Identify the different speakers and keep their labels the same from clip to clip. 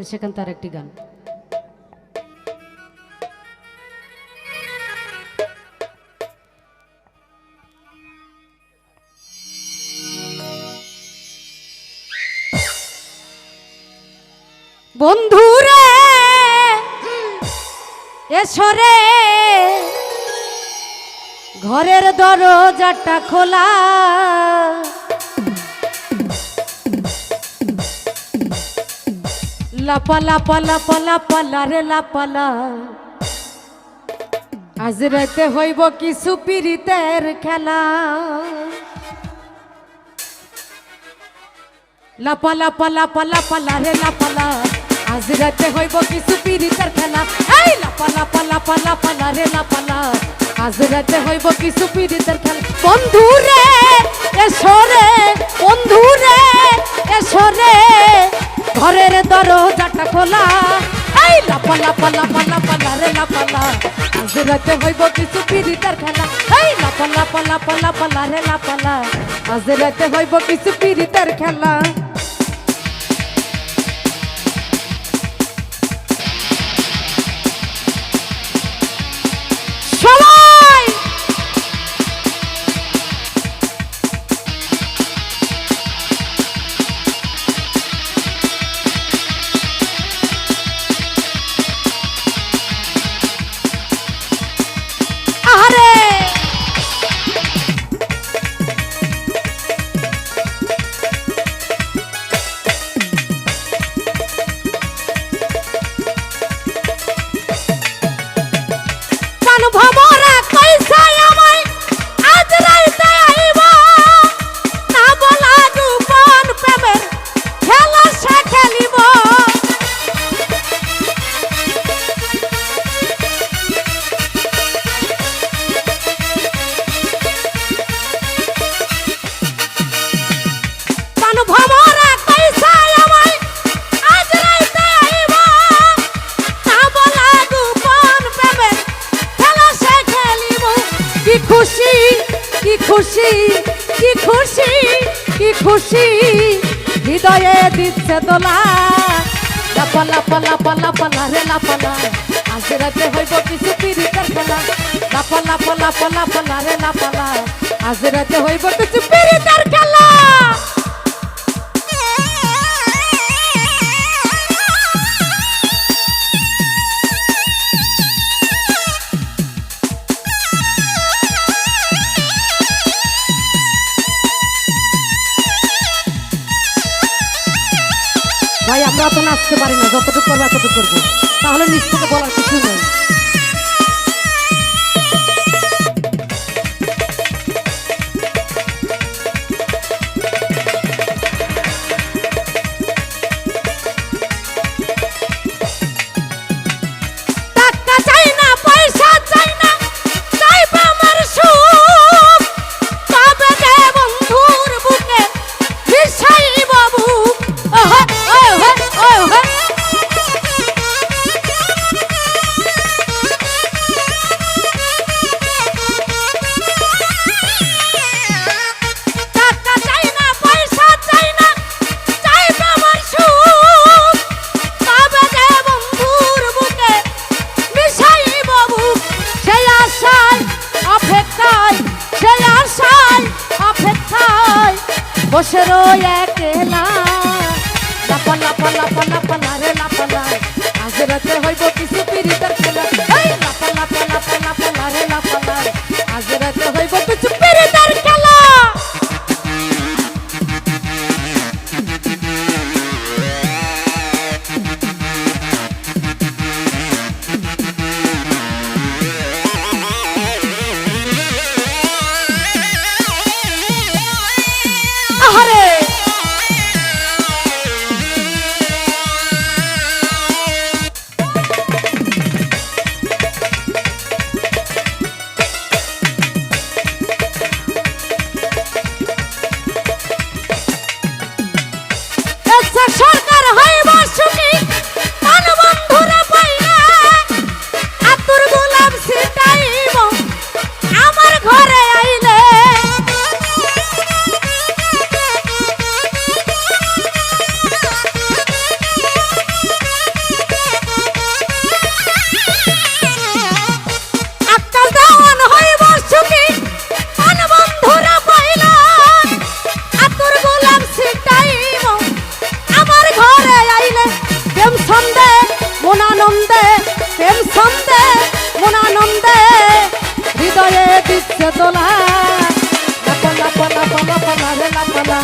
Speaker 1: তো সেখান তার একটি গান। বন্ধুরে ঘরের দরজাটা খোলা। লাপা লাপা লাপা লাপা লারে লাপালা আজ রাতে হইব কিছু পিরিতের খেলা। লাপা লাপা লাপা লাপা লারে লাপালা আজ রাতে হইব কিছু পিরিতের খেলা। এই লাপা লাপা লাপা লাপা লারে লাপালা আজ রাতে হইব কিছু পিরিতের খেলা। বন্ধু রে এসরে বন্ধু রে। এসরে ঘরের দরজাটা খোলা। এই লাপা লাপা লাপা লাপা লারে লাপালা আজ রাতে হইব কিছু তার খেলা। এই লাপা লাপা লাপা লাপা লারে লাপালা আজ রাতে হইব কিছু তার খেলা। খুশি, কি খুশি কি খুশি? হৃদয়ে দিচ্ছে দোলা লাপালা পালা পালা পালা রে লাপালা আজ রাতে হইব কিছু পিরিতের খেলা লাপালা পালা পালা পালা রে লাপালা আজ রাতে হইব কিছু পিরিতের খেলা ভাই, আমরা তো নাচতে পারি না, যতটুকু করব এতটুকু করব। তাহলে থেকে বলার কিছু নেই। বসে রই একলা। লাপা লাপা লাপা লাপা না রে লাপা আজ রাতে হইব কিছু পিড়িতার খেলা। হৃদয়ে দিচ্ছে দোলা লাপা লাপা লাপা লাপা লারে লাপা লা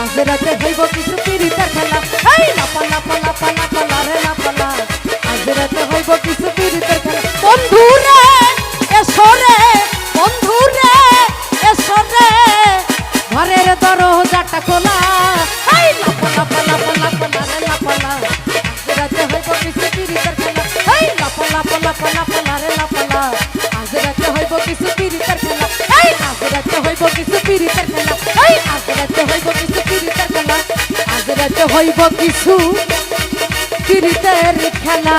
Speaker 1: আজ রাতে হইব কিছু পিরিতের খেলা এই লাপা লাপা লাপা লাপা লারে লাপা লা আজ রাতে হইব কিছু পিরিতের খেলা বন্ধু রে এসো রে বন্ধু রে এসো রে ঘরের দরজাটা খোলা এই লাপা লাপা লাপা লাপা লারে লাপা লা আজ রাতে হইব কিছু পিরিতের খেলা এই লাপা লাপা লাপা লাপা লারে লাপা পিরিতের খেলা আজ রাতে হইব কিছু পিরিতের খেলা আজ রাতে হইব কিছু পিরিতের খেলা।